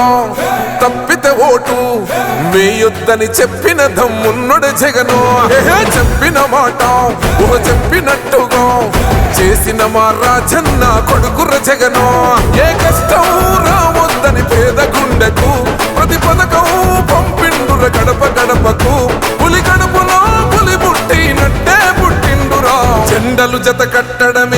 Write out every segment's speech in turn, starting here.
మాట తప్పితే ఓటు. వేయొద్దని చెప్పిన దమ్మున్నడు జగను. చెప్పిన మాట ఊహ చెప్పినట్టుగా. చేసిన మా రాజన్న కొడుకుర జగను. ఏ కష్టం రావద్దని పేద గుండెకు. ప్రతి పథకం పంపిండుర గడప గడపకు. పులి గడపలో పులి పుట్టినట్టే పుట్టిండురా. జెండలు జత కట్టడమే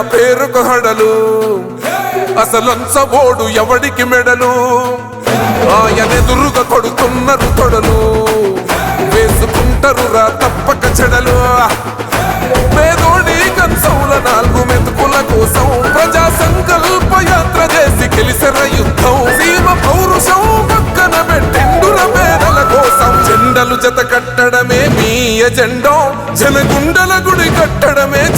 పేరుకు హడలు. అసలంచబోడు ఎవడికి మెడలు? ఆయనెదురుగా కొడుతున్నారు తొడలు. వేసుకుంటారు రా తప్పక చెడలు. పేదోడి కంచౌల నాలుగు మెతుకుల కోసం ప్రజా సంకల్ప యాత్ర చేసి గెలిసెర యుద్ధం. సీమ పౌరుషం పక్కన పెట్టిండుర పేదల కోసం. జెండలు జత కట్టడమే మీ ఎజెండా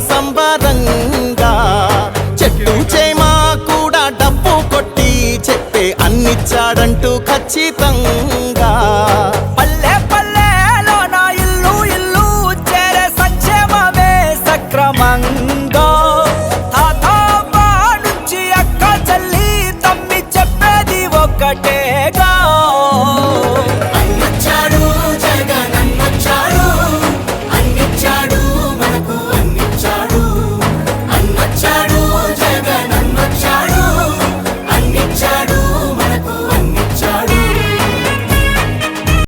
సంబరంగా. చెట్లు చేమా కూడా డబ్బు కొట్టి చెప్పే అన్నిచ్చాడంటూ ఖచ్చితంగా.